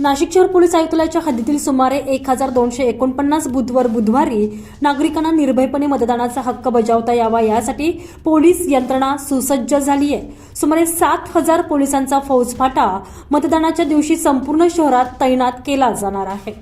नाशिक शहर पोलीस आयुक्तालयाच्या हद्दीतील सुमारे एक हजार दोनशे एकोणपन्नास बुधवार बुधवारी नागरिकांना निर्भयपणे मतदानाचा हक्क बजावता यावा यासाठी पोलीस यंत्रणा सुसज्ज झाली आहे. सुमारे सात हजार पोलिसांचा फौजफाटा मतदानाच्या दिवशी संपूर्ण शहरात तैनात केला जाणार आहे.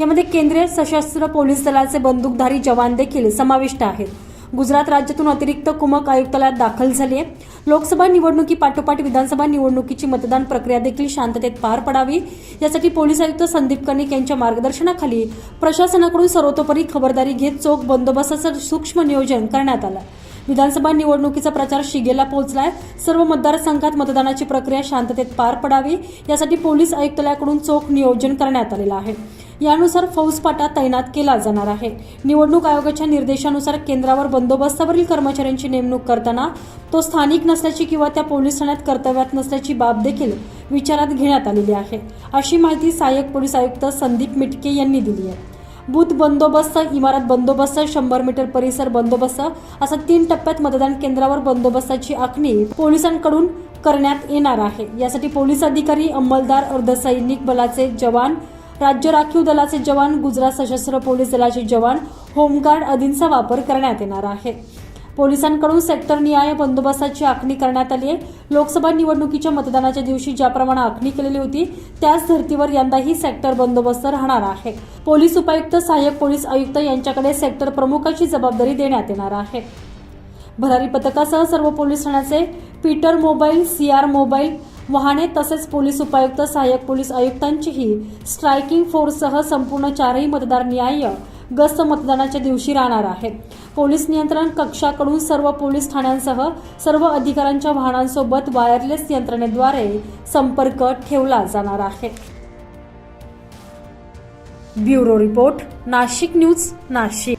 यामध्ये केंद्रीय सशस्त्र पोलीस दलाचे बंदूकधारी जवान देखील समाविष्ट आहेत. गुजरात राज्यातून अतिरिक्त कुमक आयुक्तालयात दाखल झाली आहे. लोकसभा निवडणुकीपाठोपाठ विधानसभा निवडणुकीची मतदान प्रक्रिया देखील शांततेत पार पडावी यासाठी पोलीस आयुक्त संदीप कर्णिक यांच्या मार्गदर्शनाखाली प्रशासनाकडून सर्वतोपरी खबरदारी घेत चोख बंदोबस्ताचं सूक्ष्म नियोजन करण्यात आलं. विधानसभा निवडणुकीचा प्रचार शिगेला पोहोचलाय. सर्व मतदारसंघात मतदानाची प्रक्रिया शांततेत पार पडावी यासाठी पोलीस आयुक्तालयाकडून चोख नियोजन करण्यात आलेलं आहे. यानुसार फौजफाटा तैनात केला जाणार आहे. निवडणूक आयोगाच्या निर्देशानुसार केंद्रावर बंदोबस्तावरील कर्मचाऱ्यांची नेमणूक करताना तो स्थानिक नसल्याची किंवा त्या पोलीस ठाण्यात कर्तव्यात नसल्याची बाब देखील विचारात घेण्यात आलेली आहे. अशी माहिती सहाय्यक पोलीस आयुक्त संदीप मिटके यांनी दिली आहे. बूथ बंदोबस्त इमारत बंदोबस्त शंभर मीटर परिसर बंदोबस्त असं तीन टप्प्यात मतदान केंद्रावर बंदोबस्ताची आखणी पोलिसांकडून करण्यात येणार आहे. यासाठी पोलीस अधिकारी अंमलदार अर्धसैनिक बलाचे जवान राज्य राखीव दलाचे जवान गुजरात सशस्त्र पोलीस दलाचे जवान होमगार्ड आदींचा वापर करण्यात येणार आहे. पोलिसांकडून सेक्टर निहाय बंदोबस्ताची आखणी करण्यात आली आहे. लोकसभा निवडणुकीच्या मतदानाच्या दिवशी ज्याप्रमाणे आखणी केलेली होती त्याच धर्तीवर यंदाही सेक्टर बंदोबस्त राहणार आहे. पोलीस उपायुक्त सहाय्यक पोलीस आयुक्त यांच्याकडे सेक्टर प्रमुखाची जबाबदारी देण्यात येणार आहे. भरारी पथकासह सर्व पोलीस ठाण्याचे पीटर मोबाईल सीआर मोबाईल वाहने तसेच पोलीस उपायुक्त सहाय्यक पोलीस आयुक्तांचीही स्ट्रायकिंग फोर्ससह संपूर्ण चारही मतदार न्याय गस्त मतदानाच्या दिवशी राहणार आहेत. पोलीस नियंत्रण कक्षाकडून सर्व पोलीस ठाण्यांसह सर्व अधिकाऱ्यांच्या वाहनांसोबत वायरलेस यंत्रणेद्वारे संपर्क ठेवला जाणार आहे. Bureau report Nashik news Nashik.